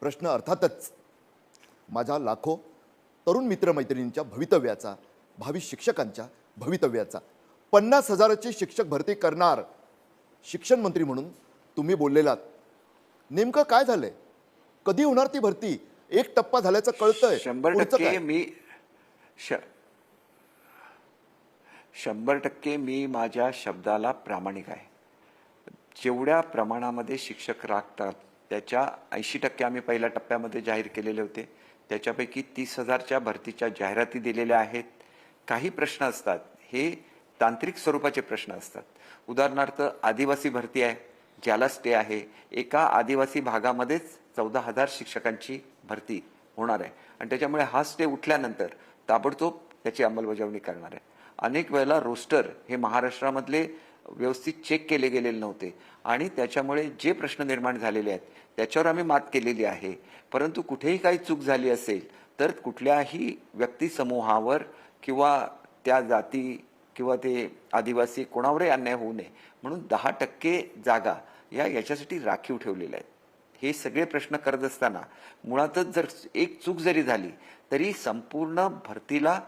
प्रश्न अर्थातच. माझ्या लाखो तरुण मित्रमैत्रिणींच्या भवितव्याचा भावी शिक्षकांच्या भवितव्याचा पन्नास हजाराची शिक्षक भरती करणार शिक्षण मंत्री म्हणून तुम्ही बोललेलात नेमकं काय झालंय? कधी होणार ती भरती? एक टप्पा झाल्याचं कळतंय. शंभर टक्के? मी शंभर टक्के मी माझ्या शब्दाला प्रामाणिक आहे. जेवढ्या प्रमाणामध्ये शिक्षक राखतात त्याच्या ऐंशी टक्के आम्ही पहिल्या टप्प्यामध्ये जाहीर केलेले होते. त्याच्यापैकी तीस हजारच्या भरतीच्या जाहिराती दिलेल्या आहेत. काही प्रश्न असतात. हे तांत्रिक स्वरूपाचे प्रश्न असतात. उदाहरणार्थ आदिवासी भरती आहे ज्याला स्टे आहे. एका आदिवासी भागामध्येच चौदा हजार शिक्षकांची भरती होणार आहे. आणि त्याच्यामुळे हा स्टे उठल्यानंतर ताबडतोब त्याची अंमलबजावणी करणार आहे. अनेक वेळेला रोस्टर हे महाराष्ट्रामधले व्यवस्थित चेक केले गेलेले नव्हते. आणि त्याच्यामुळे जे प्रश्न निर्माण झालेले आहेत त्याच्यावर आम्ही मात केलेली आहे. परंतु कुठेही काही चूक झाली असेल तर कुठल्याही व्यक्ती समूहावर किंवा त्या जाती किंवा ते आदिवासी कोणावरही अन्याय होऊ नये. म्हणून दहा टक्के जागा या याच्यासाठी राखीव ठेवलेल्या आहेत. हे सगळे प्रश्न करत असताना मुळातच जर एक चूक जरी झाली तरी संपूर्ण भरतीला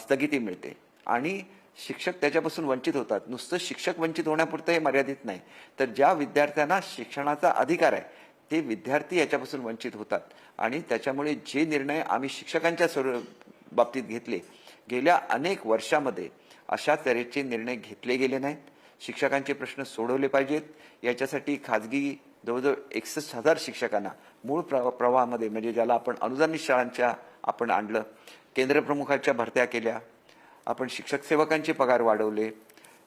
स्थगिती मिळते. आणि शिक्षक त्याच्यापासून वंचित होतात. नुसतं शिक्षक वंचित होण्यापुरतं हे मर्यादित नाही. तर ज्या विद्यार्थ्यांना शिक्षणाचा अधिकार आहे ते विद्यार्थी याच्यापासून वंचित होतात. आणि त्याच्यामुळे जे निर्णय आम्ही शिक्षकांच्या स्वरू बाबतीत घेतले गेल्या अनेक वर्षामध्ये अशा तऱ्हेचे निर्णय घेतले गेले नाहीत. शिक्षकांचे प्रश्न सोडवले पाहिजेत. याच्यासाठी खाजगी जवळजवळ एकसष्ट हजार शिक्षकांना मूळ प्र प्रवाहामध्ये म्हणजे ज्याला आपण अनुदानित शाळांच्या आपण आणलं केंद्रप्रमुखाच्या भरत्या केल्या आपण शिक्षक सेवकांचे पगार वाढवले.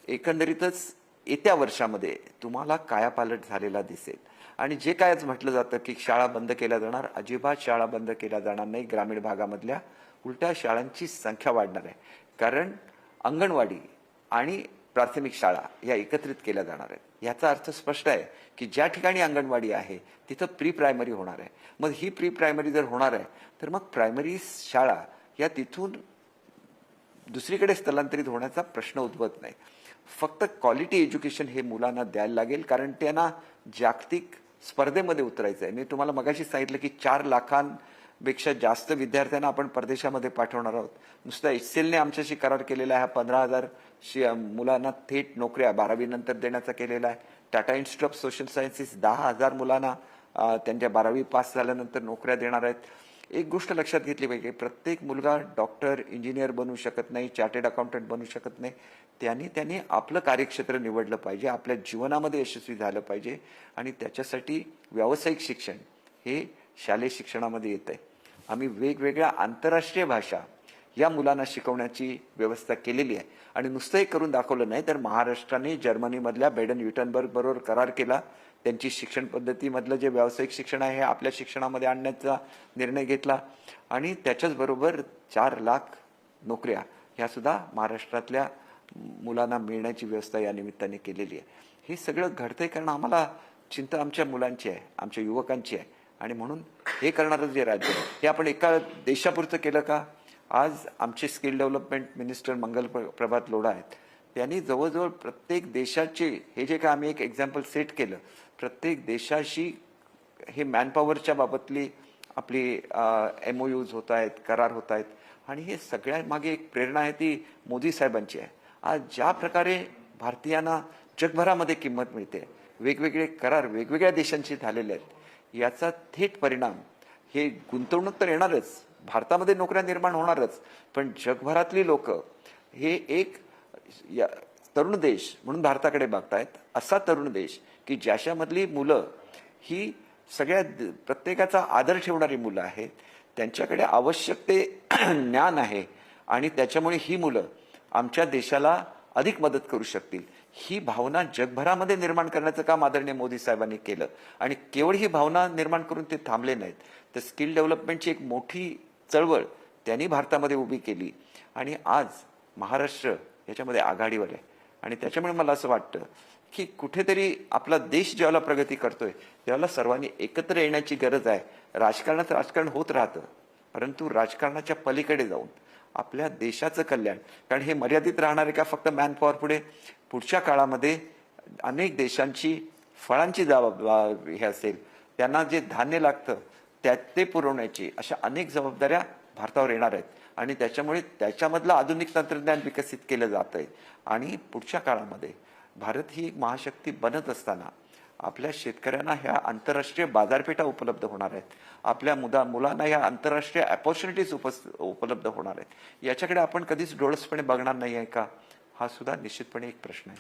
एकंदरीतच येत्या वर्षामध्ये तुम्हाला कायापालट झालेला दिसेल. आणि जे काय आज म्हटलं जातं की शाळा बंद केल्या जाणार अजिबात शाळा बंद केल्या जाणार नाही ग्रामीण भागामधल्या उलट्या शाळांची संख्या वाढणार आहे. कारण अंगणवाडी आणि प्राथमिक शाळा या एकत्रित केल्या जाणार आहेत. याचा अर्थ स्पष्ट आहे की ज्या ठिकाणी अंगणवाडी आहे तिथं प्री प्रायमरी होणार आहे. मग ही प्री प्रायमरी जर होणार आहे तर मग प्रायमरी शाळा या तिथून दुसरीकडे स्थलांतरित होण्याचा प्रश्न उद्भवत नाही. फक्त क्वालिटी एज्युकेशन हे मुलांना द्यायला लागेल कारण त्यांना जागतिक स्पर्धेमध्ये उतरायचं आहे. मी तुम्हाला मगाशी सांगितलं की चार लाखांपेक्षा जास्त विद्यार्थ्यांना आपण परदेशामध्ये पाठवणार आहोत. नुसतं एच ने आमच्याशी करार केलेला आहे. पंधरा हजार मुलांना थेट नोकऱ्या बारावी नंतर देण्याचा केलेला आहे. Tata Institute of Social Sciences दहा हजार मुलांना त्यांच्या बारावी पास झाल्यानंतर नोकऱ्या देणार आहेत. एक गोष्ट लक्षात घेतली पाहिजे. प्रत्येक मुलगा डॉक्टर इंजिनियर बनू शकत नाही चार्टेड अकाउंटंट बनू शकत नाही. त्यांनी त्यांनी आपलं कार्यक्षेत्र निवडलं पाहिजे. आपल्या जीवनामध्ये यशस्वी झालं पाहिजे. आणि त्याच्यासाठी व्यावसायिक शिक्षण हे शालेय शिक्षणामध्ये येत आहे आम्ही वेगवेगळ्या आंतरराष्ट्रीय भाषा या मुलांना शिकवण्याची व्यवस्था केलेली आहे. आणि नुसतं हे करून दाखवलं नाही तर महाराष्ट्राने जर्मनीमधल्या बेडन युटनबर्ग बरोबर करार केला. त्यांची शिक्षण पद्धतीमधलं जे व्यावसायिक शिक्षण आहे हे आपल्या शिक्षणामध्ये आणण्याचा निर्णय घेतला. आणि त्याच्याचबरोबर चार लाख नोकऱ्या ह्यासुद्धा महाराष्ट्रातल्या मुलांना मिळण्याची व्यवस्था या निमित्ताने केलेली आहे. हे सगळं घडतंय कारण आम्हाला चिंता आमच्या मुलांची आहे आमच्या युवकांची आहे. आणि म्हणून हे करणारं जे राज्य आहे हे आपण एका देशापुरतं केलं का? आज आमचे स्किल डेव्हलपमेंट मिनिस्टर मंगल प्र- प्रभात लोढा आहेत. त्यांनी जवळजवळ प्रत्येक देशाचे हे जे काय आम्ही एक एक्झाम्पल सेट केलं प्रत्येक देशाशी हे मॅनपॉवरच्या बाबतली आपली एम ओ यूज होत आहेत करार होत आहेत. आणि हे सगळ्यामागे एक प्रेरणा आहे ती मोदी साहेबांची आहे. आज ज्या प्रकारे भारतीयांना जगभरामध्ये किंमत मिळते वेगवेगळे करार वेगवेगळ्या देशांशी झालेले आहेत याचा थेट परिणाम हे गुंतवणूक तर येणारच भारतामध्ये नोकऱ्या निर्माण होणारच पण जगभरातली लोक हे एक या तरुण देश म्हणून भारताकडे बघतायत असा तरुण देश की ज्याच्यामधली मुलं ही सगळ्या द- प्रत्येकाचा आदर ठेवणारी मुलं आहेत त्यांच्याकडे आवश्यक ते ज्ञान आहे आणि त्याच्यामुळे ही मुलं आमच्या देशाला अधिक मदत करू शकतील. ही भावना जगभरामध्ये निर्माण करण्याचं काम आदरणीय मोदी साहेबांनी केलं आणि केवळ ही भावना निर्माण करून ते थांबले नाहीत. तर स्किल डेव्हलपमेंटची एक मोठी चळवळ त्यांनी भारतामध्ये उभी केली आणि आज महाराष्ट्र याच्यामध्ये आघाडीवर आहे. आणि त्याच्यामुळे मला असं वाटतं की कुठेतरी आपला देश ज्यावेळेला प्रगती करतोय त्यावेळेला सर्वांनी एकत्र येण्याची गरज आहे. राजकारणात राजकारण होत राहतं परंतु राजकारणाच्या पलीकडे जाऊन आपल्या देशाचं कल्याण कारण हे मर्यादित राहणार आहे का फक्त मॅन पॉवर पुढे? पुढच्या काळामध्ये अनेक देशांची फळांची जबाब हे असेल त्यांना जे धान्य लागतं त्या ते पुरवण्याची अशा अनेक जबाबदाऱ्या भारतावर येणार आहेत. आणि त्याच्यामुळे त्याच्यामधलं आधुनिक तंत्रज्ञान विकसित केलं जात आहे आणि पुढच्या काळामध्ये भारत ही एक महाशक्ती बनत असताना आपल्या शेतकऱ्यांना ह्या आंतरराष्ट्रीय बाजारपेठा उपलब्ध होणार आहेत. आपल्या मुदा मुलांना ह्या आंतरराष्ट्रीय अपॉर्च्युनिटीज उपस उपलब्ध होणार आहेत. याच्याकडे आपण कधीच डोळसपणे बघणार नाही आहे का? हा सुद्धा निश्चितपणे एक प्रश्न आहे.